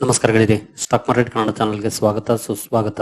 ನಮಸ್ಕಾರಗಳಿರಿ stock market Kannada ಚಾನಲ್ಗೆ ಸ್ವಾಗತ, ಸುಸ್ವಾಗತ.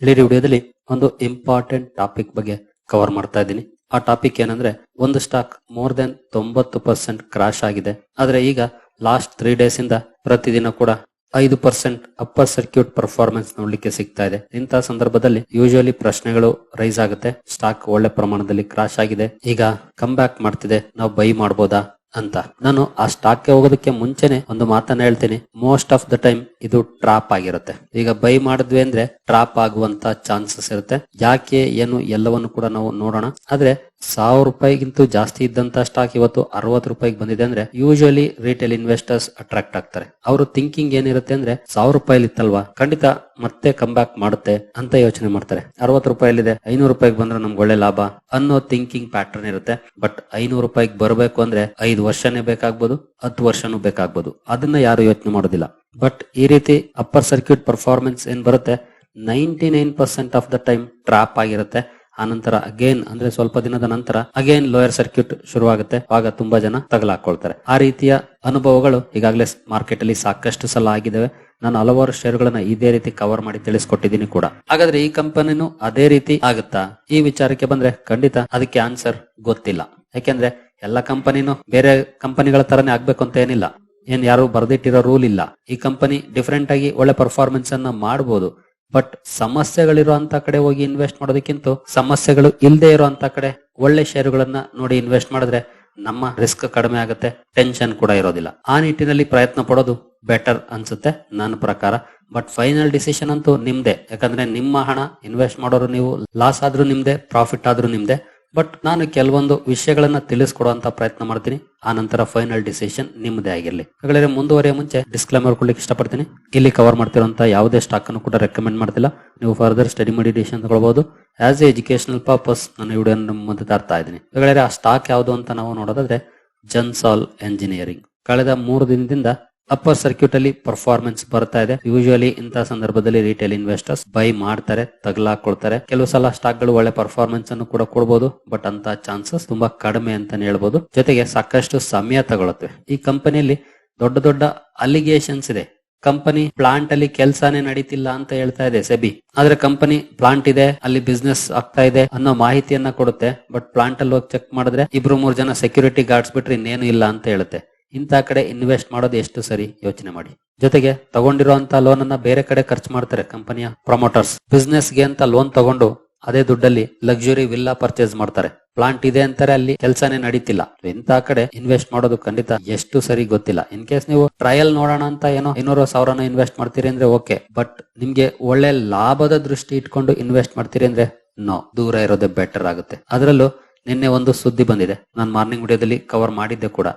ಇಲ್ಲಿರಿ ವಿಡಿಯೋದಲ್ಲಿ ಒಂದು ಇಂಪಾರ್ಟೆಂಟ್ ಟಾಪಿಕ್ ಬಗ್ಗೆ ಕವರ್ ಮಾಡ್ತಾ ಇದ್ದೀನಿ. ಆ ಟಾಪಿಕ್ ಏನಂದ್ರೆ, ಒಂದು ಸ್ಟಾಕ್ ಮೋರ್ ದೆನ್ ತೊಂಬತ್ತು ಪರ್ಸೆಂಟ್ ಕ್ರಾಶ್ ಆಗಿದೆ. ಆದ್ರೆ ಈಗ ಲಾಸ್ಟ್ ತ್ರೀ ಡೇಸ್ ಇಂದ ಪ್ರತಿದಿನ ಕೂಡ ಐದು ಪರ್ಸೆಂಟ್ ಅಪ್ಪರ್ ಸರ್ಕ್ಯೂಟ್ ಪರ್ಫಾರ್ಮೆನ್ಸ್ ನೋಡ್ಲಿಕ್ಕೆ ಸಿಗ್ತಾ ಇದೆ. ಇಂತಹ ಸಂದರ್ಭದಲ್ಲಿ ಯೂಶುವಲಿ ಪ್ರಶ್ನೆಗಳು ರೈಸ್ ಆಗುತ್ತೆ. ಸ್ಟಾಕ್ ಒಳ್ಳೆ ಪ್ರಮಾಣದಲ್ಲಿ ಕ್ರಾಶ್ ಆಗಿದೆ. ಈಗ ಕಮ್ ಬ್ಯಾಕ್ ಮಾಡ್ತಿದೆ. ನಾವು ಬೈ ಮಾಡ್ಬೋದಾ? ಅಂತ. ನಾನು ಆ ಸ್ಟಾಕ್ಗೆ ಹೋಗೋದಕ್ಕೆ ಮುಂಚೆನೆ ಒಂದು ಮಾತನ್ನ ಹೇಳ್ತೀನಿ. ಮೋಸ್ಟ್ ಆಫ್ ದ ಟೈಮ್ ಇದು ಟ್ರಾಪ್ ಆಗಿರುತ್ತೆ. ಈಗ ಬೈ ಮಾಡಿದ್ವಿ ಅಂದ್ರೆ ಟ್ರಾಪ್ ಆಗುವಂತ ಚಾನ್ಸಸ್ ಇರುತ್ತೆ. ಯಾಕೆ, ಏನು, ಎಲ್ಲವನ್ನು ಕೂಡ ನಾವು ನೋಡೋಣ. ಆದ್ರೆ ಸಾವಿರ ರೂಪಾಯಿಗಿಂತ ಜಾಸ್ತಿ ಇದ್ದಂತ ಸ್ಟಾಕ್ ಇವತ್ತು ಅರವತ್ತು ರೂಪಾಯಿಗೆ ಬಂದಿದೆ ಅಂದ್ರೆ ಯೂಶಲಿ ರಿಟೇಲ್ ಇನ್ವೆಸ್ಟರ್ಸ್ ಅಟ್ರಾಕ್ಟ್ ಆಗ್ತಾರೆ. ಅವರು ಥಿಂಕಿಂಗ್ ಏನಿರುತ್ತೆ ಅಂದ್ರೆ ಸಾವಿರ ರೂಪಾಯಿ ಇತ್ತಲ್ವಾ, ಖಂಡಿತ ಮತ್ತೆ ಕಮ್ ಬ್ಯಾಕ್ ಮಾಡುತ್ತೆ ಅಂತ ಯೋಚನೆ ಮಾಡ್ತಾರೆ. ಅರವತ್ತು ರೂಪಾಯಿಲಿದೆ ಐನೂರು ರೂಪಾಯಿಗೆ ಬಂದ್ರೆ ನಮ್ಗೆ ಒಳ್ಳೆ ಲಾಭ ಅನ್ನೋ ಥಿಂಕಿಂಗ್ ಪ್ಯಾಟರ್ನ್ ಇರುತ್ತೆ. ಬಟ್ ಐನೂರು ರೂಪಾಯಿಗೆ ಬರಬೇಕು ಅಂದ್ರೆ ಐದು ವರ್ಷನೇ ಬೇಕಾಗ್ಬೋದು, ಹತ್ತು ವರ್ಷನೂ ಬೇಕಾಗ್ಬೋದು. ಅದನ್ನ ಯಾರು ಯೋಚನೆ ಮಾಡೋದಿಲ್ಲ. ಬಟ್ ಈ ರೀತಿ ಅಪ್ಪರ್ ಸರ್ಕ್ಯೂಟ್ ಪರ್ಫಾರ್ಮೆನ್ಸ್ ಏನ್ ಬರುತ್ತೆ? Ninety nine percent of the time trap ಆಗಿರುತ್ತೆ. ಆನಂತರ ಅಗೇನ್ ಅಂದ್ರೆ ಸ್ವಲ್ಪ ದಿನದ ನಂತರ ಅಗೇನ್ ಲೋಯರ್ ಸರ್ಕ್ಯೂಟ್ ಶುರುವಾಗುತ್ತೆ. ಆಗ ತುಂಬಾ ಜನ ತಗಲಾಕೊಳ್ತಾರೆ. ಆ ರೀತಿಯ ಅನುಭವಗಳು ಈಗಾಗಲೇ ಮಾರ್ಕೆಟ್ ಅಲ್ಲಿ ಸಾಕಷ್ಟು ಸಲ ಆಗಿದ್ದಾವೆ ನಾನು ಹಲವಾರು ಷೇರುಗಳನ್ನ ಇದೇ ರೀತಿ ಕವರ್ ಮಾಡಿ ತಿಳಿಸ್ಕೊಟ್ಟಿದ್ದೀನಿ ಕೂಡ. ಹಾಗಾದ್ರೆ ಈ ಕಂಪನಿನೂ ಅದೇ ರೀತಿ ಆಗುತ್ತಾ? ಈ ವಿಚಾರಕ್ಕೆ ಬಂದ್ರೆ ಖಂಡಿತ ಅದಕ್ಕೆ ಆನ್ಸರ್ ಗೊತ್ತಿಲ್ಲ. ಯಾಕೆಂದ್ರೆ ಎಲ್ಲ ಕಂಪನಿನೂ ಬೇರೆ ಕಂಪನಿಗಳ ತರನೇ ಆಗ್ಬೇಕು ಅಂತ ಏನಿಲ್ಲ. ಏನ್ ಯಾರು ಬರ್ದಿಟ್ಟಿರೋ ರೂಲ್ ಇಲ್ಲ. ಈ ಕಂಪನಿ ಡಿಫರೆಂಟ್ ಆಗಿ ಒಳ್ಳೆ ಪರ್ಫಾರ್ಮೆನ್ಸ್ ಅನ್ನ ಮಾಡಬಹುದು ಬಟ್ ಸಮಸ್ಯೆಗಳಿರುವಂತ ಕಡೆ ಹೋಗಿ ಇನ್ವೆಸ್ಟ್ ಮಾಡೋದಕ್ಕಿಂತ ಸಮಸ್ಯೆಗಳು ಇಲ್ಲದೆ ಇರುವಂತ ಕಡೆ ಒಳ್ಳೆ ಶೇರುಗಳನ್ನ ನೋಡಿ ಇನ್ವೆಸ್ಟ್ ಮಾಡಿದ್ರೆ ನಮ್ಮ ರಿಸ್ಕ್ ಕಡಿಮೆ ಆಗುತ್ತೆ ಟೆನ್ಷನ್ ಕೂಡ ಇರೋದಿಲ್ಲ. ಆ ನಿಟ್ಟಿನಲ್ಲಿ ಪ್ರಯತ್ನ ಪಡೋದು ಬೆಟರ್ ಅನ್ಸುತ್ತೆ ನನ್ನ ಪ್ರಕಾರ. ಬಟ್ ಫೈನಲ್ ಡಿಸಿಷನ್ ಅಂತೂ ನಿಮ್ದೆ. ಯಾಕಂದ್ರೆ ನಿಮ್ಮ ಹಣ ಇನ್ವೆಸ್ಟ್ ಮಾಡೋರು ನೀವು ಲಾಸ್ ಆದ್ರೂ ನಿಮ್ದೆ ಪ್ರಾಫಿಟ್ ಆದ್ರೂ ನಿಮ್ದೆ. ಬಟ್ ನಾನು ಕೆಲವೊಂದು ವಿಷಯಗಳನ್ನ ತಿಳಿಸ್ಕೊಡುವಂತ ಪ್ರಯತ್ನ ಮಾಡ್ತೀನಿ. ಆ ನಂತರ ಫೈನಲ್ ಡಿಸಿಷನ್ ನಿಮ್ಮದೇ ಆಗಿರಲಿ. ಹಾಗಾದ್ರೆ ಮುಂದುವರಿಯ ಮುಂಚೆ ಡಿಸ್ಕ್ಲೈಮರ್ ಕೊಡ್ಲಿಕ್ಕೆ ಇಷ್ಟಪಡ್ತೀನಿ. ಇಲ್ಲಿ ಕವರ್ ಮಾಡ್ತಿರುವಂತ ಯಾವುದೇ ಸ್ಟಾಕ್ ಅನ್ನು ಕೂಡ ರೆಕಮೆಂಡ್ ಮಾಡ್ತಿಲ್ಲ. ನೀವು ಫರ್ದರ್ ಸ್ಟಡಿ ಮಾಡಿ ಡಿಸಿಷನ್ ತಗೊಳ್ಬಹುದು ಆಸ್ ಎ ಎಜುಕೇಶನಲ್ ಪರ್ಪಸ್ ನಾನು ವಿಡಿಯೋ ಮುಂದೆ ತರ್ತಾ ಇದ್ದೀನಿ. ಹಾಗಾದ್ರೆ ಆ ಸ್ಟಾಕ್ ಯಾವುದು ಅಂತ ನಾವು ನೋಡೋದಾದ್ರೆ ಜನ್ಸಾಲ್ ಎಂಜಿನಿಯರಿಂಗ್ ಕಳೆದ ಮೂರು ದಿನದಿಂದ ಅಪ್ಪರ್ ಸರ್ಕ್ಯೂಟ್ ಅಲ್ಲಿ ಪರ್ಫಾರ್ಮೆನ್ಸ್ ಬರ್ತಾ ಇದೆ. ಯೂಶಲಿ ಇಂತಹ ಸಂದರ್ಭದಲ್ಲಿ ರಿಟೇಲ್ ಇನ್ವೆಸ್ಟರ್ಸ್ ಬೈ ಮಾಡ್ತಾರೆ, ತಗಲಾಕೊಳ್ತಾರೆ. ಕೆಲವು ಸಲ ಸ್ಟಾಕ್ಗಳು ಒಳ್ಳೆ ಪರ್ಫಾರ್ಮೆನ್ಸ್ ಅನ್ನು ಕೂಡ ಕೊಡಬಹುದು ಬಟ್ ಅಂತ ಚಾನ್ಸಸ್ ತುಂಬಾ ಕಡಿಮೆ ಅಂತಾನೆ ಹೇಳ್ಬೋದು. ಜೊತೆಗೆ ಸಾಕಷ್ಟು ಸಮಯ ತಗೊಳುತ್ತೆ ಈ ಕಂಪನಿಯಲ್ಲಿ ದೊಡ್ಡ ದೊಡ್ಡ ಅಲಿಗೇಷನ್ಸ್ ಇದೆ. ಕಂಪನಿ ಪ್ಲಾಂಟ್ ಅಲ್ಲಿ ಕೆಲಸನೇ ನಡೀತಿಲ್ಲ ಅಂತ ಹೇಳ್ತಾ ಇದೆ ಸೆಬಿ. ಆದ್ರೆ ಕಂಪನಿ ಪ್ಲಾಂಟ್ ಇದೆ, ಅಲ್ಲಿ ಬಿಸ್ನೆಸ್ ಆಗ್ತಾ ಇದೆ ಅನ್ನೋ ಮಾಹಿತಿಯನ್ನ ಕೊಡುತ್ತೆ ಬಟ್ ಪ್ಲಾಂಟ್ ಅಲ್ಲಿ ಹೋಗಿ ಚೆಕ್ ಮಾಡಿದ್ರೆ ಇಬ್ರು ಮೂರ್ ಜನ ಸೆಕ್ಯೂರಿಟಿ ಗಾರ್ಡ್ಸ್ ಬಿಟ್ರೆ ಇನ್ನೇನು ಇಲ್ಲ ಅಂತ ಹೇಳುತ್ತೆ. ಇಂಥ ಕಡೆ ಇನ್ವೆಸ್ಟ್ ಮಾಡೋದು ಎಷ್ಟು ಸರಿ? ಯೋಚನೆ ಮಾಡಿ. ಜೊತೆಗೆ ತಗೊಂಡಿರುವಂತ ಲೋನ್ ಅನ್ನ ಬೇರೆ ಕಡೆ ಖರ್ಚು ಮಾಡ್ತಾರೆ ಕಂಪನಿಯ ಪ್ರಮೋಟರ್ಸ್ ಬಿಸ್ನೆಸ್ಗೆ ಅಂತ ಲೋನ್ ತಗೊಂಡು ಅದೇ ದುಡ್ಡಲ್ಲಿ ಲಕ್ಸುರಿ ವಿಲ್ಲಾ ಪರ್ಚೇಸ್ ಮಾಡ್ತಾರೆ. ಪ್ಲಾಂಟ್ ಇದೆ ಅಂತಾರೆ, ಅಲ್ಲಿ ಕೆಲಸನೇ ನಡೀತಿಲ್ಲ. ಇಂಥ ಕಡೆ ಇನ್ವೆಸ್ಟ್ ಮಾಡೋದು ಖಂಡಿತ ಎಷ್ಟು ಸರಿ ಗೊತ್ತಿಲ್ಲ. ಇನ್ ಕೇಸ್ ನೀವು ಟ್ರಯಲ್ ನೋಡೋಣ ಅಂತ ಏನೋ ಇನ್ನೂರು ಸಾವಿರನ ಇನ್ವೆಸ್ಟ್ ಮಾಡ್ತೀರಿ ಅಂದ್ರೆ ಓಕೆ ಬಟ್ ನಿಮ್ಗೆ ಒಳ್ಳೆ ಲಾಭದ ದೃಷ್ಟಿ ಇಟ್ಕೊಂಡು ಇನ್ವೆಸ್ಟ್ ಮಾಡ್ತೀರಿ ಅಂದ್ರೆ ನೋ ದೂರ ಇರೋದೇ ಬೆಟರ್ ಆಗುತ್ತೆ. ಅದರಲ್ಲೂ ನಿನ್ನೆ ಒಂದು ಸುದ್ದಿ ಬಂದಿದೆ. ನಾನು ಮಾರ್ನಿಂಗ್ ವಿಡಿಯೋದಲ್ಲಿ ಕವರ್ ಮಾಡಿದ್ದೆ ಕೂಡ.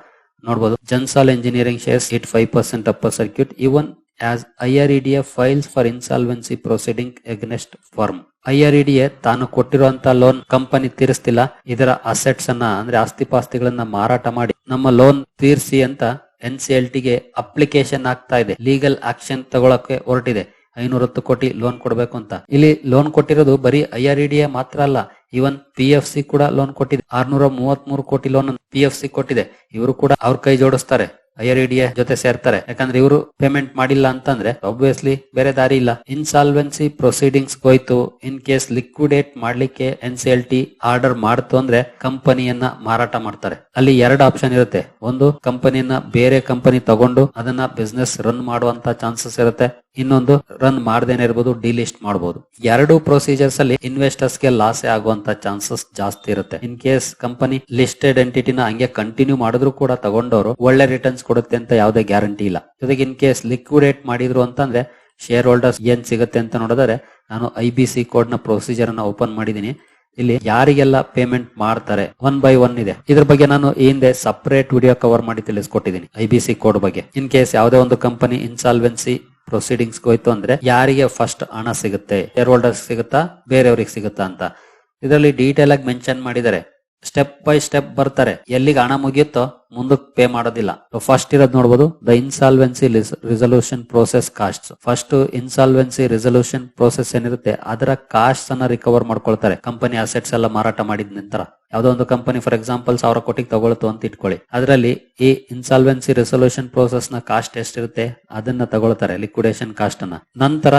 ನೋಡಬಹುದು Gensol engineering shares hit five percent upper circuit even as IREDA files for insolvency proceeding against firm IREDA ತಾನು ಕೊಟ್ಟಿರುವಂತಹ ಲೋನ್ ಕಂಪನಿ ತೀರಿಸ್ತಿಲ್ಲ. ಇದರ ಅಸೆಟ್ಸ್ ಅನ್ನ, ಅಂದ್ರೆ ಆಸ್ತಿ ಪಾಸ್ತಿಗಳನ್ನ ಮಾರಾಟ ಮಾಡಿ ನಮ್ಮ ಲೋನ್ ತೀರಿಸಿ ಅಂತ ಎನ್ ಸಿ ಎಲ್ ಟಿಗೆ ಅಪ್ಲಿಕೇಶನ್ ಆಗ್ತಾ ಇದೆ. ಲೀಗಲ್ ಆಕ್ಷನ್ ತಗೊಳಕ್ಕೆ ಹೊರಟಿದೆ. ಐನೂರ ಹತ್ತು ಕೋಟಿ ಲೋನ್ ಕೊಡಬೇಕು ಅಂತ. ಇಲ್ಲಿ ಲೋನ್ ಕೊಟ್ಟಿರೋದು ಬರೀ ಐಆರ್ಇಡಿಎ ಮಾತ್ರ ಅಲ್ಲ ಇವನ್ ಪಿ ಎಫ್ ಸಿ ಕೂಡ ಲೋನ್ ಕೊಟ್ಟಿದೆ. ಆರ್ನೂರ ಮೂವತ್ ಮೂರು ಕೋಟಿ ಲೋನ್ ಪಿ ಎಫ್ ಸಿ ಕೊಟ್ಟಿದೆ. ಇವರು ಕೂಡ ಅವ್ರ ಕೈ ಜೋಡಿಸ್ತಾರೆ. ಐಆರ್ಇಡಿಎ ಜೊತೆ ಸೇರ್ತಾರೆ. ಯಾಕಂದ್ರೆ ಇವರು ಪೇಮೆಂಟ್ ಮಾಡಿಲ್ಲ ಅಂತಂದ್ರೆ ಆಬ್ವಿಯಸ್ಲಿ ಬೇರೆ ದಾರಿ ಇಲ್ಲ. ಇನ್ಸಾಲ್ವೆನ್ಸಿ ಪ್ರೊಸೀಡಿಂಗ್ಸ್ ಹೋಯ್ತು. ಇನ್ ಕೇಸ್ ಲಿಕ್ವಿಡೇಟ್ ಮಾಡ್ಲಿಕ್ಕೆ ಎನ್ ಸಿ ಟಿ ಆರ್ಡರ್ ಮಾಡ್ತು ಅಂದ್ರೆ ಕಂಪನಿಯನ್ನ ಮಾರಾಟ ಮಾಡ್ತಾರೆ. ಅಲ್ಲಿ ಎರಡು ಆಪ್ಷನ್ ಇರುತ್ತೆ. ಒಂದು, ಕಂಪನಿಯನ್ನ ಬೇರೆ ಕಂಪನಿ ತಗೊಂಡು ಅದನ್ನ ಬಿಸ್ನೆಸ್ ರನ್ ಮಾಡುವಂತ ಚಾನ್ಸಸ್ ಇರುತ್ತೆ. ಇನ್ನೊಂದು ರನ್ ಮಾಡದೇನೆ ಇರಬಹುದು ಡಿಲಿಸ್ಟ್ ಮಾಡಬಹುದು ಎರಡು ಪ್ರೊಸೀಜರ್ಸ್ ಅಲ್ಲಿ ಇನ್ವೆಸ್ಟರ್ಸ್ಗೆ ಲಾಸ್ ಆಗುವಂತ ಚಾನ್ಸಸ್ ಜಾಸ್ತಿ ಇರುತ್ತೆ. ಇನ್ ಕೇಸ್ ಕಂಪನಿ ಲಿಸ್ಟೆಡ್ ಎಂಟಿಟಿನ ಹಂಗೆ ಕಂಟಿನ್ಯೂ ಮಾಡಿದ್ರು ಕೂಡ ತಗೊಂಡವರು ಒಳ್ಳೆ ರಿಟರ್ನ್ಸ್ ಕೊಡುತ್ತೆ ಅಂತ ಯಾವುದೇ ಗ್ಯಾರಂಟಿ ಇಲ್ಲ. ಜೊತೆಗೆ ಇನ್ ಕೇಸ್ ಲಿಕ್ವಿಡೇಟ್ ಮಾಡಿದ್ರು ಅಂತಂದ್ರೆ ಶೇರ್ ಹೋಲ್ಡರ್ಸ್ ಏನ್ ಸಿಗುತ್ತೆ ಅಂತ ನೋಡಿದ್ರೆ, ನಾನು ಐ ಬಿ ಸಿ ಕೋಡ್ನ ಪ್ರೊಸೀಜರ್ ಅನ್ನ ಓಪನ್ ಮಾಡಿದೀನಿ. ಇಲ್ಲಿ ಯಾರಿಗೆಲ್ಲ ಪೇಮೆಂಟ್ ಮಾಡ್ತಾರೆ ಒನ್ ಬೈ ಒನ್ ಇದೆ. ಇದ್ರ ಬಗ್ಗೆ ನಾನು ಈ ಹಿಂದೆ ಸಪರೇಟ್ ವಿಡಿಯೋ ಕವರ್ ಮಾಡಿ ತಿಳಿಸ್ಕೊಟ್ಟಿದ್ದೀನಿ ಐ ಬಿ ಸಿ ಕೋಡ್ ಬಗ್ಗೆ. ಇನ್ ಕೇಸ್ ಯಾವುದೇ ಒಂದು ಕಂಪನಿ ಇನ್ಸಾಲ್ವೆನ್ಸಿ ಪ್ರೊಸೀಡಿಂಗ್ಸ್ ಹೋಯ್ತು ಅಂದ್ರೆ ಯಾರಿಗೆ ಫಸ್ಟ್ ಹಣ ಸಿಗುತ್ತೆ ಶೇರ್ ಹೋಲ್ಡರ್ಸ್ ಸಿಗುತ್ತಾ, ಬೇರೆಯವ್ರಿಗೆ ಸಿಗುತ್ತಾ ಅಂತ. ಇದರಲ್ಲಿ ಡೀಟೇಲ್ ಆಗಿ ಮೆನ್ಷನ್ ಮಾಡಿದರೆ ಸ್ಟೆಪ್ ಬೈ ಸ್ಟೆಪ್ ಬರ್ತಾರೆ. ಎಲ್ಲಿಗೆ ಹಣ ಮುಗಿಯುತ್ತೋ ಮುಂದಕ್ಕೆ ಪೇ ಮಾಡೋದಿಲ್ಲ. ಫಸ್ಟ್ ಇರೋದ್ ನೋಡಬಹುದು the insolvency resolution process cost first insolvency resolution process ಏನಿರುತ್ತೆ, ಅದರ ಕಾಸ್ಟ್ ಅನ್ನ ರಿಕವರ್ ಮಾಡ್ಕೊಳ್ತಾರೆ. ಕಂಪನಿ ಅಸೆಟ್ಸ್ ಎಲ್ಲ ಮಾರಾಟ ಮಾಡಿದ ನಂತರ. ಯಾವುದೋ ಒಂದು ಕಂಪನಿ ಫಾರ್ ಎಕ್ಸಾಂಪಲ್ ಸಾವಿರ ಕೋಟಿಗೆ ತಗೊಳ್ತು ಅಂತ ಇಟ್ಕೊಳ್ಳಿ. ಅದರಲ್ಲಿ ಈ ಇನ್ಸಾಲ್ವೆನ್ಸಿ ರೆಸಲ್ಯೂಷನ್ ಪ್ರೋಸೆಸ್ನ ಕಾಸ್ಟ್ ಎಷ್ಟಿರುತ್ತೆ, ಅದನ್ನ ತಗೊಳ್ತಾರೆ ಲಿಕ್ವಿಡೇಷನ್ ಕಾಸ್ಟ್ ಅನ್ನ. ನಂತರ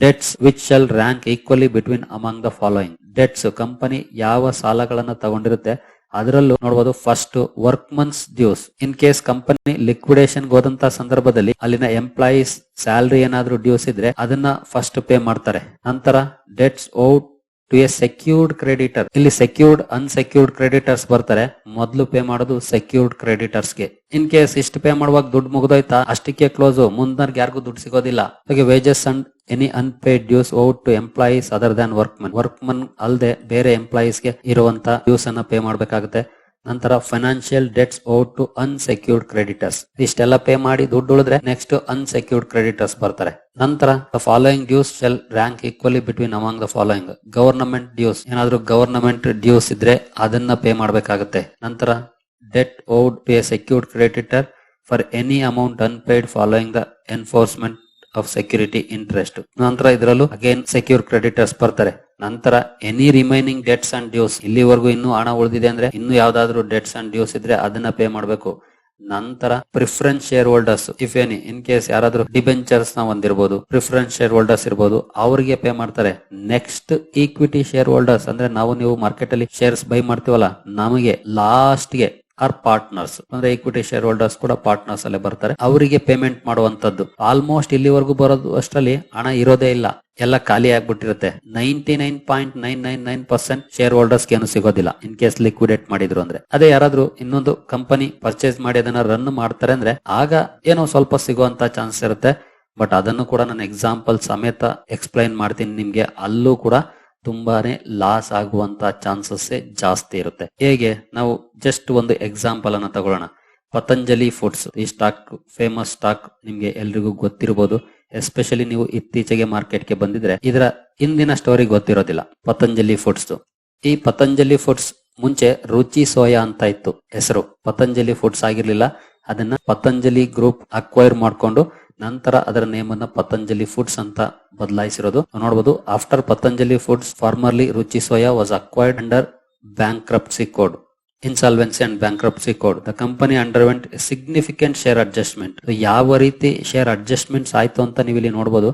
debts which shall rank equally between among the following debts company ಯಾವ ಸಾಲಗಳನ್ನ ತಗೊಂಡಿರುತ್ತೆ ಅದರಲ್ಲೂ ನೋಡಬಹುದು first workmen's dues in case company liquidation ಹೋದಂತ ಸಂದರ್ಭದಲ್ಲಿ ಅಲ್ಲಿನ ಎಂಪ್ಲಾಯೀಸ್ ಸ್ಯಾಲರಿ ಏನಾದ್ರೂ ಡ್ಯೂಸ್ ಇದ್ರೆ ಅದನ್ನ ಫಸ್ಟ್ ಪೇ ಮಾಡ್ತಾರೆ. ನಂತರ debts owed to a secured creditor ಇಲ್ಲಿ ಸೆಕ್ಯೂರ್ಡ್ ಅನ್ಸೆಕ್ಯೂರ್ಡ್ ಕ್ರೆಡಿಟರ್ಸ್ ಬರ್ತಾರೆ. ಮೊದಲು ಪೇ ಮಾಡೋದು ಸೆಕ್ಯೂರ್ಡ್ ಕ್ರೆಡಿಟರ್ಸ್ಗೆ. ಇನ್ ಕೇಸ್ ಇಷ್ಟು ಪೇ ಮಾಡುವಾಗ ದುಡ್ಡು ಮುಗ್ದೋಯ್ತಾ, ಅಷ್ಟಕ್ಕೆ ಕ್ಲೋಸ್ ಮುಂದರ್ಗೆ ಯಾರಿಗೂ ದುಡ್ಡು ಸಿಗೋದಿಲ್ಲ. ಹಾಗೆ wages and any unpaid dues owed to employees other than workmen workmen ಅಲ್ಲದೆ ಬೇರೆ ಎಂಪ್ಲಾಯೀಸ್ಗೆ ಇರುವಂತ ಡ್ಯೂಸ್ ಅನ್ನ ಪೇ ಮಾಡ್ಬೇಕಾಗುತ್ತೆ. ನಂತರ financial debts owed to unsecured creditors ಇಷ್ಟೆಲ್ಲ ಪೇ ಮಾಡಿ ದುಡ್ಡು ಉಳಿದ್ರೆ ನೆಕ್ಸ್ಟ್ ಅನ್ಸೆಕ್ಯೂರ್ಡ್ ಕ್ರೆಡಿಟರ್ಸ್ ಬರ್ತಾರೆ. ನಂತರ the following dues shall rank equally between among the following government dues ಏನಾದ್ರೂ ಗವರ್ನಮೆಂಟ್ ಡ್ಯೂಸ್ ಇದ್ರೆ ಅದನ್ನ ಪೇ ಮಾಡಬೇಕಾಗುತ್ತೆ. ನಂತರ debt owed to a secured creditor for any amount unpaid following the enforcement of security interest ನಂತರ ಇದರಲ್ಲೂ again secure creditors ಬರ್ತಾರೆ. ನಂತರ any remaining debts and dues ಇಲ್ಲಿವರೆಗೂ ಇನ್ನೂ ಹಣ ಉಳಿದಿದೆ ಅಂದ್ರೆ, ಇನ್ನು ಯಾವ್ದಾದ್ರು ಡೆಟ್ಸ್ ಅಂಡ್ ಡ್ಯೂಸ್ ಇದ್ರೆ ಅದನ್ನ ಪೇ ಮಾಡಬೇಕು. ನಂತರ preference share holders if any in case ಯಾರಾದ್ರೂ ಡಿಬೆಂಚರ್ಸ್ನ ಹೊಂದಿರಬಹುದು ಪ್ರಿಫರೆನ್ಸ್ ಶೇರ್ ಹೋಲ್ಡರ್ಸ್ ಇರಬಹುದು ಅವರಿಗೆ ಪೇ ಮಾಡ್ತಾರೆ. ನೆಕ್ಸ್ಟ್ ಈಕ್ವಿಟಿ ಶೇರ್ ಹೋಲ್ಡರ್ಸ್ ಅಂದ್ರೆ ನಾವು, ನೀವು ಮಾರ್ಕೆಟ್ ಅಲ್ಲಿ ಶೇರ್ಸ್ ಬೈ ಮಾಡ್ತೀವಲ್ಲ, ನಮಗೆ ಲಾಸ್ಟ್ಗೆ ಆರ್ ಪಾರ್ಟ್ನರ್ಸ್ ಅಂದ್ರೆ ಇಕ್ವಿಟಿ ಶೇರ್ ಹೋಲ್ಡರ್ಸ್ ಕೂಡ ಪಾರ್ಟ್ನರ್ಸ್ ಅಲ್ಲೇ ಬರ್ತಾರೆ. ಅವರಿಗೆ ಪೇಮೆಂಟ್ ಮಾಡುವಂತದ್ದು ಆಲ್ಮೋಸ್ಟ್ ಇಲ್ಲಿವರೆಗೂ ಬರೋದು ಅಷ್ಟರಲ್ಲಿ ಹಣ ಇರೋದೇ ಇಲ್ಲ. ಎಲ್ಲ ಖಾಲಿ ಆಗ್ಬಿಟ್ಟಿರುತ್ತೆ. Ninety nine point nine nine nine percent share holders ಏನು ಸಿಗೋದಿಲ್ಲ. ಇನ್ ಕೇಸ್ ಲಿಕ್ವಿಡೇಟ್ ಮಾಡಿದ್ರು ಅಂದ್ರೆ. ಅದೇ ಯಾರಾದ್ರೂ ಇನ್ನೊಂದು ಕಂಪನಿ ಪರ್ಚೇಸ್ ಮಾಡಿ ಅದನ್ನ ರನ್ ಮಾಡ್ತಾರೆ ಅಂದ್ರೆ ಆಗ ಏನೋ ಸ್ವಲ್ಪ ಸಿಗುವಂತ ಚಾನ್ಸ್ ಇರುತ್ತೆ. ಬಟ್ ಅದನ್ನು ಕೂಡ ನಾನು ಎಕ್ಸಾಂಪಲ್ ಸಮೇತ ಎಕ್ಸ್ಪ್ಲೈನ್ ಮಾಡ್ತೀನಿ ನಿಮ್ಗೆ. ಅಲ್ಲೂ ಕೂಡ ತುಂಬಾನೇ ಲಾಸ್ ಆಗುವಂತ ಚಾನ್ಸಸ್ ಜಾಸ್ತಿ ಇರುತ್ತೆ. ಹೇಗೆ? ನಾವು ಜಸ್ಟ್ ಒಂದು ಎಕ್ಸಾಂಪಲ್ ಅನ್ನ ತಗೊಳ್ಳೋಣ. ಪತಂಜಲಿ ಫುಡ್ಸ್ ಈ ಸ್ಟಾಕ್ ಫೇಮಸ್ ಸ್ಟಾಕ್ ನಿಮ್ಗೆ ಎಲ್ರಿಗೂ ಗೊತ್ತಿರಬಹುದು ಎಸ್ಪೆಷಲಿ ನೀವು ಇತ್ತೀಚೆಗೆ ಮಾರ್ಕೆಟ್ಗೆ ಬಂದಿದ್ರೆ, ಇದರ ಹಿಂದಿನ ಸ್ಟೋರಿ ಗೊತ್ತಿರೋದಿಲ್ಲ. ಪತಂಜಲಿ ಫುಡ್ಸ್ ಈ ಪತಂಜಲಿ ಫುಡ್ಸ್ ಮುಂಚೆ ರುಚಿ ಸೋಯಾ ಅಂತ ಇತ್ತು ಹೆಸರು. ಪತಂಜಲಿ ಫುಡ್ಸ್ ಆಗಿರ್ಲಿಲ್ಲ. ಅದನ್ನ ಪತಂಜಲಿ ಗ್ರೂಪ್ ಅಕ್ವೈರ್ ಮಾಡ್ಕೊಂಡು ನಂತರ ಅದರ ನೇಮ್ ಅನ್ನ ಪತಂಜಲಿ ಫುಡ್ಸ್ ಅಂತ ಬದಲಾಯಿಸಿರೋದು. ನೋಡಬಹುದು after Patanjali foods formerly Ruchi soya was acquired under bankruptcy code. Insolvency and bankruptcy code. The company underwent significant share adjustment. ಯಾವ ರೀತಿ ಶೇರ್ ಅಡ್ಜಸ್ಟ್ಮೆಂಟ್ಸ್ ಆಯ್ತು ಅಂತ ನೀವು ಇಲ್ಲಿ ನೋಡಬಹುದು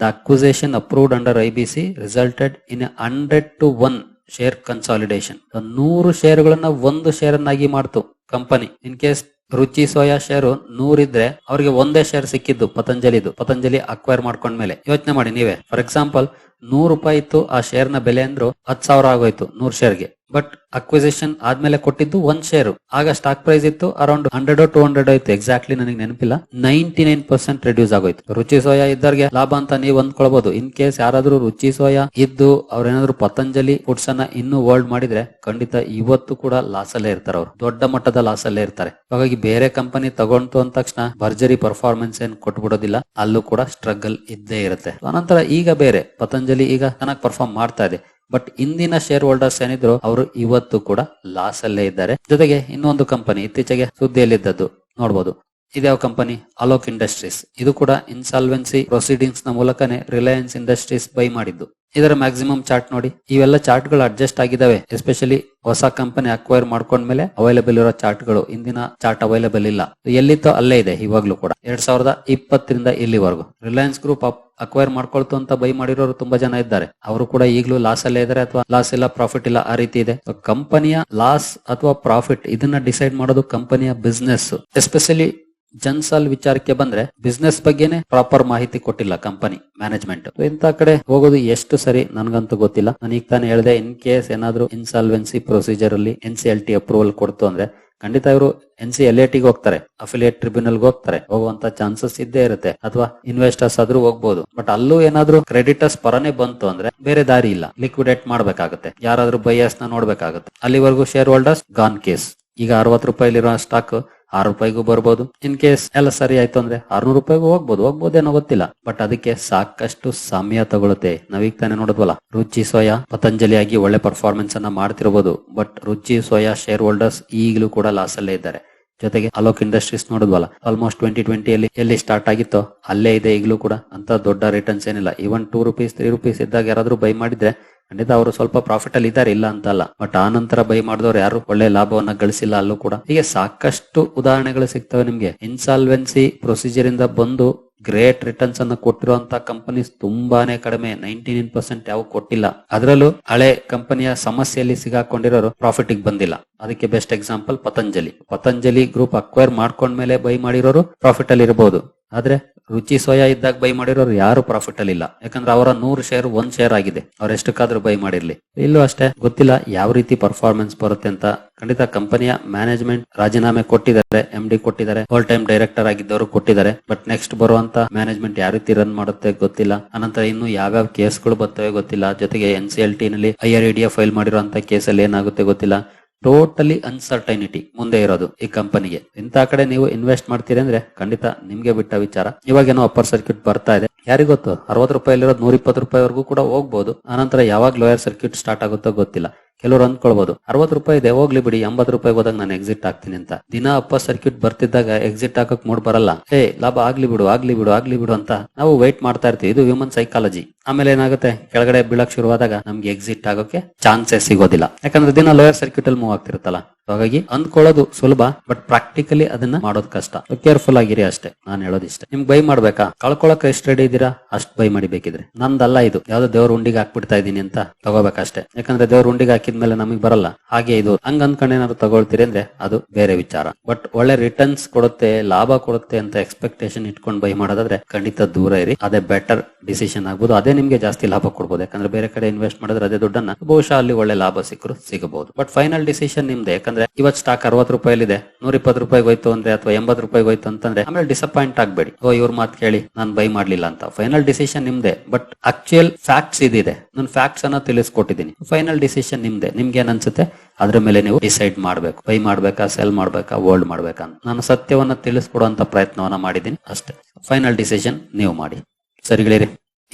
the acquisition approved under I B C resulted in hundred to one share consolidation. ನೂರು ಶೇರ್ಗಳನ್ನ ಒಂದು ಶೇರ್ ಅನ್ನಾಗಿ ಮಾಡ್ತು company. In case Ruchi soya share ನೂರಿದ್ರೆ ಅವ್ರಿಗೆ ಒಂದೇ ಶೇರ್ ಸಿಕ್ಕಿದ್ದು, ಪತಂಜಲಿದು. ಪತಂಜಲಿ ಅಕ್ವೈರ್ ಮಾಡ್ಕೊಂಡ್ಮೇಲೆ. ಯೋಚನೆ ಮಾಡಿ ನೀವೇ. ಫಾರ್ ಎಕ್ಸಾಂಪಲ್ ನೂರು ರೂಪಾಯಿ ಇತ್ತು ಆ ಶೇರ್ನ ಬೆಲೆ ಅಂದ್ರು ಹತ್ ಸಾವಿರ ಆಗೋಯ್ತು ನೂರ್ ಶೇರ್ಗೆ ಬಟ್ ಅಕ್ವಿಸಿಷನ್ ಆದ್ಮೇಲೆ ಕೊಟ್ಟಿದ್ದು ಒಂದ್ ಶೇರ್ ಆಗ ಸ್ಟಾಕ್ ಪ್ರೈಸ್ ಇತ್ತು ಅರೌಂಡ್ ಹಂಡ್ರೆಡ್ ಟೂ ಹಂಡ್ರೆಡ್ ಆಯ್ತು. ಎಕ್ಸಾಕ್ಟ್ಲಿ ನನಗೆ ನೆನಪಿಲ್ಲ. ನೈಂಟಿ ನೈನ್ ಪರ್ಸೆಂಟ್ ರೆಡ್ಯೂಸ್ ಆಗೋಯ್ತು. ರುಚಿ ಸೋಯಾ ಇದ್ದವ್ರಿಗೆ ಲಾಭ ಅಂತ ನೀವು ಅಂದ್ಕೊಳ್ಬಹುದು ಇನ್ ಕೇಸ್ ಯಾರಾದ್ರೂ ರುಚಿ ಸೋಯಾ ಇದ್ದು ಅವ್ರೇನಾದ್ರು ಪತಂಜಲಿ ಫುಡ್ಸ್ ಅನ್ನ ಇನ್ನೂ ವರ್ಲ್ಡ್ ಮಾಡಿದ್ರೆ ಖಂಡಿತ ಇವತ್ತು ಕೂಡ ಲಾಸ್ ಅಲ್ಲೇ ಇರ್ತಾರೆ ಅವ್ರು. ದೊಡ್ಡ ಮಟ್ಟದ ಲಾಸ್ ಅಲ್ಲೇ ಇರ್ತಾರೆ. ಹಾಗಾಗಿ ಬೇರೆ ಕಂಪನಿ ತಗೊಂತು ಅಂದ ತಕ್ಷಣ ಭರ್ಜರಿ ಪರ್ಫಾರ್ಮೆನ್ಸ್ ಏನ್ ಕೊಟ್ಬಿಡೋದಿಲ್ಲ. ಅಲ್ಲೂ ಕೂಡ ಸ್ಟ್ರಗಲ್ ಇದ್ದೇ ಇರುತ್ತೆ. ಅನಂತರ ಈಗ ಬೇರೆ. ಪತಂಜಲಿ ಈಗ ಚೆನ್ನಾಗಿ ಪರ್ಫಾರ್ಮ್ ಮಾಡ್ತಾ ಇದೆ. ಬಟ್ ಇಂದಿನ ಶೇರ್ ಹೋಲ್ಡರ್ಸ್ ಏನಿದ್ರು, ಅವರು ಇವತ್ತು ಕೂಡ ಲಾಸ್ ಅಲ್ಲೇ ಇದ್ದಾರೆ. ಜೊತೆಗೆ ಇನ್ನೊಂದು ಕಂಪನಿ ಇತ್ತೀಚೆಗೆ ಸುದ್ದಿಯಲ್ಲಿದ್ದದ್ದು ನೋಡಬಹುದು ಇದ್ಯಾವ ಕಂಪನಿ ಅಲೋಕ್ ಇಂಡಸ್ಟ್ರೀಸ್ ಇದು ಕೂಡ ಇನ್ಸಾಲ್ವೆನ್ಸಿ ಪ್ರೊಸೀಡಿಂಗ್ಸ್ನ ಮೂಲಕನೇ ರಿಲಯನ್ಸ್ ಇಂಡಸ್ಟ್ರೀಸ್ ಬೈ ಮಾಡಿದ್ದು. ಇದರ ಮ್ಯಾಕ್ಸಿಮಮ್ ಚಾರ್ಟ್ ನೋಡಿ. ಇವೆಲ್ಲ ಚಾರ್ಟ್ಗಳು ಅಡ್ಜಸ್ಟ್ ಆಗಿದಾವೆ. ಎಸ್ಪೆಷಲಿ ಹೊಸ ಕಂಪನಿ ಅಕ್ವೈರ್ ಮಾಡ್ಕೊಂಡ್ಮೇಲೆ ಅವೈಲೇಬಲ್ ಇರೋ ಚಾರ್ಟ್ಗಳು. ಇಂದಿನ ಚಾರ್ಟ್ ಅವೈಲೇಬಲ್ ಇಲ್ಲ. ಎಲ್ಲಿತ್ತೋ ಅಲ್ಲೇ ಇದೆ, ಇವಾಗ್ಲೂ ಕೂಡ. ಎರಡ್ ಸಾವಿರದ ಇಪ್ಪತ್ತರಿಂದ ಇಲ್ಲಿವರೆಗೂ. ರಿಲಯನ್ಸ್ ಗ್ರೂಪ್ ಅಕ್ವೈರ್ ಮಾಡ್ಕೊಳ್ತು ಅಂತ ಬೈ ಮಾಡಿರೋರು ತುಂಬಾ ಜನ ಇದ್ದಾರೆ. ಅವರು ಕೂಡ ಈಗಲೂ ಲಾಸ್ ಅಲ್ಲೇ ಇದ್ದಾರೆ ಅಥವಾ ಲಾಸ್ ಇಲ್ಲ ಪ್ರಾಫಿಟ್ ಇಲ್ಲ ಆ ರೀತಿ ಇದೆ. ಕಂಪನಿಯ ಲಾಸ್ ಅಥವಾ ಪ್ರಾಫಿಟ್ ಇದನ್ನ ಡಿಸೈಡ್ ಮಾಡೋದು ಕಂಪನಿಯ ಬಿಸ್ನೆಸ್ ಎಸ್ಪೆಷಲಿ ಜನ್ಸಾಲ್ ವಿಚಾರಕ್ಕೆ ಬಂದ್ರೆ ಬಿಸ್ನೆಸ್ ಬಗ್ಗೆನೆ ಪ್ರಾಪರ್ ಮಾಹಿತಿ ಕೊಟ್ಟಿಲ್ಲ ಕಂಪನಿ ಮ್ಯಾನೇಜ್ಮೆಂಟ್ ಇಂತ ಕಡೆ ಹೋಗೋದು ಎಷ್ಟು ಸರಿ ನನ್ಗಂತೂ ಗೊತ್ತಿಲ್ಲ. ನಾನು ಈಗ ತಾನೇ ಹೇಳಿದೆ ಇನ್ ಕೇಸ್ ಏನಾದ್ರೂ ಇನ್ಸಾಲ್ವೆನ್ಸಿ ಪ್ರೊಸೀಜರ್ ಅಲ್ಲಿ ಎನ್ ಸಿ ಟಿ ಅಪ್ರೂವಲ್ ಕೊಡ್ತು ಅಂದ್ರೆ ಖಂಡಿತ ಇವರು ಎನ್ ಸಿ ಎಲ್ ಹೋಗ್ತಾರೆ ಅಫಿಲಿಯೇಟ್ ಟ್ರಿಬ್ಯುನಲ್ ಹೋಗ್ತಾರೆ. ಹೋಗುವಂತ ಚಾನ್ಸಸ್ ಇದ್ದೇ ಇರುತ್ತೆ. ಅಥವಾ ಇನ್ವೆಸ್ಟರ್ಸ್ ಆದ್ರೂ ಹೋಗ್ಬೋದು. ಬಟ್ ಅಲ್ಲೂ ಏನಾದ್ರೂ ಕ್ರೆಡಿಟರ್ಸ್ ಪರನೇ ಬಂತು ಅಂದ್ರೆ ಬೇರೆ ದಾರಿ ಇಲ್ಲ. ಲಿಕ್ವಿಡೇಟ್ ಮಾಡ್ಬೇಕಾಗುತ್ತೆ. ಯಾರಾದ್ರೂ ಬೈಯರ್ಸ್ನ ನೋಡ್ಬೇಕಾಗುತ್ತೆ. ಅಲ್ಲಿವರೆಗೂ ಶೇರ್ ಹೋಲ್ಡರ್ಸ್ ಗಾನ್ ಕೇಸ್ ಈಗ ಅರವತ್ತು ರೂಪಾಯಿಲಿರೋ ಸ್ಟಾಕ್ ಆರು ರೂಪಾಯಿಗೂ ಬರ್ಬೋದು. ಇನ್ ಕೇಸ್ ಎಲ್ಲ ಸರಿ ಆಯ್ತು ಅಂದ್ರೆ ಆರ್ನೂರು ರೂಪಾಯಿಗೂ ಹೋಗ್ಬೋದು. ಹೋಗ್ಬೋದೇನೋ ಗೊತ್ತಿಲ್ಲ. ಬಟ್ ಅದಕ್ಕೆ ಸಾಕಷ್ಟು ಸಮಯ ತಗೊಳುತ್ತೆ. ನಾವೀಗ ತಾನೆ ನೋಡಿದ್ವಲ್ಲ? ರುಚಿ ಸೋಯಾ ಪತಂಜಲಿಯಾಗಿ ಒಳ್ಳೆ ಪರ್ಫಾರ್ಮೆನ್ಸ್ ಅನ್ನ ಮಾಡ್ತಿರ್ಬೋದು. But Ruchi Soya share holders ಈಗಲೂ ಕೂಡ ಲಾಸ್ ಅಲ್ಲೇ ಇದ್ದಾರೆ. ಜೊತೆಗೆ ಅಲೋಕ್ ಇಂಡಸ್ಟ್ರೀಸ್ ನೋಡಿದ್ವಲ್ಲ? ಆಲ್ಮೋಸ್ಟ್ ಟ್ವೆಂಟಿ ಟ್ವೆಂಟಿಯಲ್ಲಿ ಎಲ್ಲಿ ಸ್ಟಾರ್ಟ್ ಆಗಿತ್ತೋ, ಅಲ್ಲೇ ಇದೆ ಈಗಲೂ ಕೂಡ. ಅಂತ ದೊಡ್ಡ ರಿಟರ್ನ್ಸ್ ಏನಿಲ್ಲ. Even two rupees three rupees ಇದ್ದಾಗ ಯಾರಾದ್ರೂ ಬೈ ಮಾಡಿದ್ರೆ ಖಂಡಿತ ಅವರು ಸ್ವಲ್ಪ ಪ್ರಾಫಿಟ್ ಅಲ್ಲಿ ಇದ್ದಾರೆ, ಇಲ್ಲ ಅಂತಲ್ಲ. ಬಟ್ ಆ ನಂತರ ಬೈ ಮಾಡಿದವರು ಯಾರು ಒಳ್ಳೆ ಲಾಭವನ್ನ ಗಳಿಸಿಲ್ಲ ಅಲ್ಲೂ ಕೂಡ. ಹೀಗೆ ಸಾಕಷ್ಟು ಉದಾಹರಣೆಗಳು ಸಿಗ್ತವೆ ನಿಮ್ಗೆ. ಇನ್ಸಾಲ್ವೆನ್ಸಿ ಪ್ರೊಸೀಜರ್ ಇಂದ ಬಂದು ಗ್ರೇಟ್ ರಿಟರ್ನ್ಸ್ ಅನ್ನ ಕೊಟ್ಟಿರುವಂತ ಕಂಪನೀಸ್ ತುಂಬಾನೇ ಕಡಿಮೆ. ನೈಂಟಿ ನೈನ್ ಪರ್ಸೆಂಟ್ ಯಾವ ಕೊಟ್ಟಿಲ್ಲ. ಅದರಲ್ಲೂ ಹಳೆ ಕಂಪನಿಯ ಸಮಸ್ಯೆಯಲ್ಲಿ ಸಿಗಾಕೊಂಡಿರೋರು ಪ್ರಾಫಿಟ್ ಬಂದಿಲ್ಲ. ಅದಕ್ಕೆ best example Patanjali. Patanjali group acquire ಮಾಡ್ಕೊಂಡ್ಮೇಲೆ ಬೈ ಮಾಡಿರೋರು ಪ್ರಾಫಿಟ್ ಅಲ್ಲಿ ಇರಬಹುದು ಆದ್ರೆ ರುಚಿ ಸೋಯಾ ಇದ್ದಾಗ ಬೈ ಮಾಡಿರೋರು ಯಾರು ಪ್ರಾಫಿಟ್ ಅಲ್ಲಿ ಇಲ್ಲ. ಯಾಕಂದ್ರೆ ಅವರ ನೂರು ಶೇರ್ ಒಂದ್ ಶೇರ್ ಆಗಿದೆ. ಅವ್ರ ಎಷ್ಟಕ್ಕಾದ್ರೂ ಬೈ ಮಾಡಿರ್ಲಿ. ಇಲ್ಲೂ ಅಷ್ಟೇ, ಗೊತ್ತಿಲ್ಲ ಯಾವ ರೀತಿ ಪರ್ಫಾರ್ಮೆನ್ಸ್ ಬರುತ್ತೆ ಅಂತ. ಖಂಡಿತ ಕಂಪನಿಯ ಮ್ಯಾನೇಜ್ಮೆಂಟ್ ರಾಜೀನಾಮೆ ಕೊಟ್ಟಿದ್ದಾರೆ ಎಂ ಡಿ ಕೊಟ್ಟಿದ್ದಾರೆ ಹೋಲ್ ಟೈಮ್ ಡೈರೆಕ್ಟರ್ ಆಗಿದ್ದವರು ಕೊಟ್ಟಿದ್ದಾರೆ. ಬಟ್ ನೆಕ್ಸ್ಟ್ ಬರುವಂತ ಮ್ಯಾನೇಜ್ಮೆಂಟ್ ಯಾವ ರೀತಿ ರನ್ ಮಾಡುತ್ತೆ ಗೊತ್ತಿಲ್ಲ. ಅನಂತರ ಇನ್ನು ಯಾವ್ಯಾವ ಕೇಸ್ಗಳು ಬರ್ತವೆ ಗೊತ್ತಿಲ್ಲ. ಜೊತೆಗೆ ಎನ್ ಸಿ ಎಲ್ ಟಿ ನಲ್ಲಿ ಐ ಆರ್ ಇಡಿಯ ಫೈಲ್ ಮಾಡಿರುವಂತ ಕೇಸಲ್ಲಿ ಏನಾಗುತ್ತೆ ಗೊತ್ತಿಲ್ಲ. ಟೋಟಲಿ ಅನ್ಸರ್ಟೈನಿಟಿ ಮುಂದೆ ಇರೋದು ಈ ಕಂಪನಿಗೆ ಇಂಥ ಕಡೆ ನೀವು ಇನ್ವೆಸ್ಟ್ ಮಾಡ್ತೀರಿ ಅಂದ್ರೆ ಖಂಡಿತ ನಿಮ್ಗೆ ಬಿಟ್ಟ ವಿಚಾರ. ಇವಾಗೇನೋ ಅಪ್ಪರ್ ಸರ್ಕ್ಯೂಟ್ ಬರ್ತಾ ಇದೆ. ಯಾರಿಗೊತ್ತು ಅರವತ್ತು ರೂಪಾಯಿ ನೂರ ಇಪ್ಪತ್ತು ರೂಪಾಯಿವರೆಗೂ ಕೂಡ ಹೋಗ್ಬೋದು. ಆನಂತರ ಯಾವಾಗ ಲೋಯರ್ ಸರ್ಕ್ಯೂಟ್ ಸ್ಟಾರ್ಟ್ ಆಗುತ್ತೋ ಗೊತ್ತಿಲ್ಲ. ಕೆಲವರು ಅಂದ್ಕೊಳ್ಬಹುದು ಅರವತ್ ರೂಪಾಯಿ ಇದೆ, ಹೋಗ್ಲಿ ಬಿಡಿ ಎಂಬತ್ ರೂಪಾಯಿ ಹೋದಾಗ ನಾನು ಎಕ್ಸಿಟ್ ಆಗ್ತೀನಿ ಅಂತ. ದಿನ ಅಪ್ಪ ಸರ್ಕ್ಯೂಟ್ ಬರ್ತಿದ್ದಾಗ ಎಕ್ಸಿಟ್ ಹಾಕಕ್ ಮೂಡ್ ಬರಲ್ಲ. ಏ ಲಾಭ ಆಗ್ಲಿ ಬಿಡು ಆಗ್ಲಿ ಬಿಡು ಆಗ್ಲಿ ಬಿಡು ಅಂತ ನಾವು ವೈಟ್ ಮಾಡ್ತಾ ಇರ್ತೀವಿ. ಇದು ಹ್ಯೂಮನ್ ಸೈಕಾಲಜಿ ಆಮೇಲೆ ಏನಾಗುತ್ತೆ? ಕೆಳಗಡೆ ಬೀಳಕ್ ಶುರುವಾದಾಗ ನಮ್ಗೆ ಎಕ್ಸಿಟ್ ಆಗೋಕೆ ಚಾನ್ಸಸ್ ಸಿಗೋದಿಲ್ಲ. ಯಾಕಂದ್ರೆ ದಿನ ಲೋಯರ್ ಸರ್ಕ್ಯೂಟ್ ಅಲ್ಲಿ ಮೂವ್ ಆಗ್ತಿರುತ್ತಲ್ಲ. ಹಾಗಾಗಿ ಅಂದ್ಕೊಳ್ಳೋದು ಸುಲಭ ಬಟ್ ಪ್ರಾಕ್ಟಿಕಲಿ ಅದನ್ನ ಮಾಡೋದು ಕಷ್ಟ. ಕೇರ್ಫುಲ್ ಆಗಿರಿ ಅಷ್ಟೇ, ನಾನು ಹೇಳೋದಿಷ್ಟೇ. ನಿಮ್ಗೆ ಬೈ ಮಾಡ್ಬೇಕಾ? ಕಳ್ಕೊಳಕ್ ಎಷ್ಟು ರೆಡಿ ಇದೀರಾ? ಅಷ್ಟ್ ಬೈ ಮಾಡಿ ಬೇಕಿದ್ರೆ ನಂದಲ್ಲ ಇದು. ಯಾವ್ದೋ ದೇವ್ರ ಉಂಡಿಗೆ ಹಾಕ್ಬಿಡ್ತಾ ಇದೀನಿ ಅಂತ ತಗೋಬೇಕಷ್ಟೇ. ಯಾಕಂದ್ರೆ ದೇವ್ರ ಉಂಡಿಗೆ ಹಾಕಿದ್ಮೇಲೆ ನಮಗೆ ಬರಲ್ಲ. ಹಾಗೆ ಇದು. ಹಂಗ ಅನ್ಕೊಂಡ್ ಏನಾದ್ರು ತಗೊಳ್ತೀರಿ ಅಂದ್ರೆ ಅದು ಬೇರೆ ವಿಚಾರ. ಬಟ್ ಒಳ್ಳೆ ರಿಟರ್ನ್ಸ್ ಕೊಡುತ್ತೆ, ಲಾಭ ಕೊಡುತ್ತೆ ಅಂತ ಎಕ್ಸ್ಪೆಕ್ಟೇಷನ್ ಇಟ್ಕೊಂಡು ಬೈ ಮಾಡೋದಾದ್ರೆ ಖಂಡಿತ ದೂರ ಇರಿ. ಅದೇ ಬೆಟರ್ ಡಿಸಿಷನ್ ಆಗ್ಬೋದು. ಅದೇ ನಿಮ್ಗೆ ಜಾಸ್ತಿ ಲಾಭ ಕೊಡ್ಬೋದು. ಯಾಕಂದ್ರೆ ಬೇರೆ ಕಡೆ ಇನ್ವೆಸ್ಟ್ ಮಾಡಿದ್ರೆ ಅದೇ ದುಡ್ಡನ್ನ ಬಹುಶಃ ಅಲ್ಲಿ ಒಳ್ಳೆ ಲಾಭ ಸಿಕ್ಕರು ಸಿಗಬಹುದು. ಬಟ್ ಫೈನಲ್ ಡಿಸಿಷನ್ ನಿಮ್ದು. ಯಾಕಂದ್ರೆ ಇವತ್ತು ಸ್ಟಾಕ್ ಅರವತ್ತು ರೂಪಾಯಿಲಿದೆ ನೂರ ಇಪ್ಪತ್ತು ರೂಪಾಯಿಗೆ ಹೋಯ್ತು ಅಂದ್ರೆ ಅಥವಾ ಎಂಬತ್ತು ರೂಪಾಯಿಗೆ ಹೋಯ್ತು ಅಂತಂದ್ರೆ ಆಮೇಲೆ ಡಿಸಪಾಯಿಂಟ್ ಆಗ್ಬೇಡಿ. ಓ, ಇವ್ರ ಮಾತು ಕೇಳಿ, ನಾನು ಬೈ ಮಾಡ್ಲಿಲ್ಲ ಅಂತ. ಫೈನಲ್ ಡಿಸಿಷನ್ ನಿಮ್ದೆ. ಬಟ್ ಆಕ್ಚುಯಲ್ ಫ್ಯಾಕ್ಟ್ಸ್ ಇದಿದೆ. ನಾನು ಫ್ಯಾಕ್ಟ್ಸ್ ಅನ್ನ ತಿಳಿಸ್ಕೊಟ್ಟಿದ್ದೀನಿ ಫೈನಲ್ ಡಿಸಿಷನ್ ನಿಮ್ದೆ. ನಿಮ್ಗೆ ಏನ್ ಅನ್ಸುತ್ತೆ? ಅದ್ರ ಮೇಲೆ ನೀವು ಡಿಸೈಡ್ ಮಾಡ್ಬೇಕು. ಬೈ ಮಾಡ್ಬೇಕಾ ಸೆಲ್ ಮಾಡ್ಬೇಕಾ ಹೋಲ್ಡ್ ಮಾಡ್ಬೇಕಾ ಅಂತ. ನಾನು ಸತ್ಯವನ್ನ ತಿಳಿಸ್ಕೊಡುವಂತ ಪ್ರಯತ್ನವನ್ನ ಮಾಡಿದ್ದೀನಿ ಅಷ್ಟೇ. ಫೈನಲ್ ಡಿಸಿಷನ್ ನೀವು ಮಾಡಿ. ಸರಿಗಳಿರಿ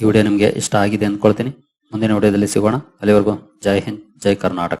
ಈ ವಿಡಿಯೋ ನಿಮ್ಗೆ ಇಷ್ಟ ಆಗಿದೆ ಅಂದ್ಕೊಳ್ತೀನಿ. ಮುಂದಿನ ವಿಡಿಯೋದಲ್ಲಿ ಸಿಗೋಣ. ಅಲ್ಲಿವರೆಗೂ ಜೈ ಹಿಂದ್, ಜೈ ಕರ್ನಾಟಕ.